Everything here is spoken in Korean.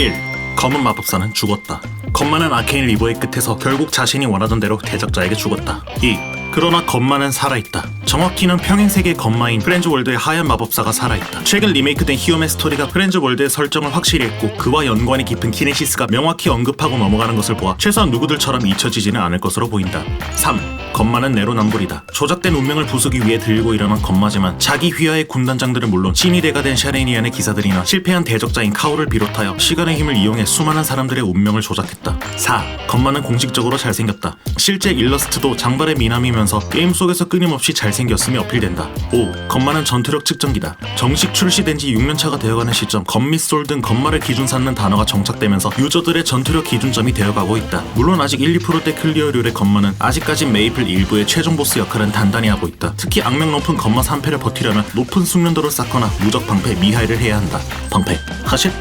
1. 검은 마법사는 죽었다. 겁 많은 아케인 리버의 끝에서 결국 자신이 원하던 대로 대적자에게 죽었다. 2. 그러나 겁마는 살아있다. 정확히는 평행세계 겁마인 프렌즈 월드의 하얀 마법사가 살아있다. 최근 리메이크된 히어맨 스토리가 프렌즈 월드의 설정을 확실히 했고 그와 연관이 깊은 키네시스가 명확히 언급하고 넘어가는 것을 보아 최소한 누구들처럼 잊혀지지는 않을 것으로 보인다. 3. 겁마는 내로남불이다. 조작된 운명을 부수기 위해 들고 일어난 겁마지만 자기 휘하의 군단장들은 물론 신이대가 된 샤레니안의 기사들이나 실패한 대적자인 카오를 비롯하여 시간의 힘을 이용해 수많은 사람들의 운명을 조작했다. 4. 겁마는 공식적으로 잘생겼다. 실제 일러스트도 장발의 미남이 면서 게임 속에서 끊임없이 잘생겼음이 어필된다. 5. 겁마는 전투력 측정기다. 정식 출시된 지 6년차가 되어가는 시점 검미솔 등 겁마를 기준 삼는 단어가 정착되면서 유저들의 전투력 기준점이 되어가고 있다. 물론 아직 1, 2%대 클리어률의 겁마는 아직까지 메이플 일부의 최종 보스 역할은 단단히 하고 있다. 특히 악명 높은 겁마 3패를 버티려면 높은 숙련도를 쌓거나 무적 방패 미하이를 해야 한다. 방패 하실?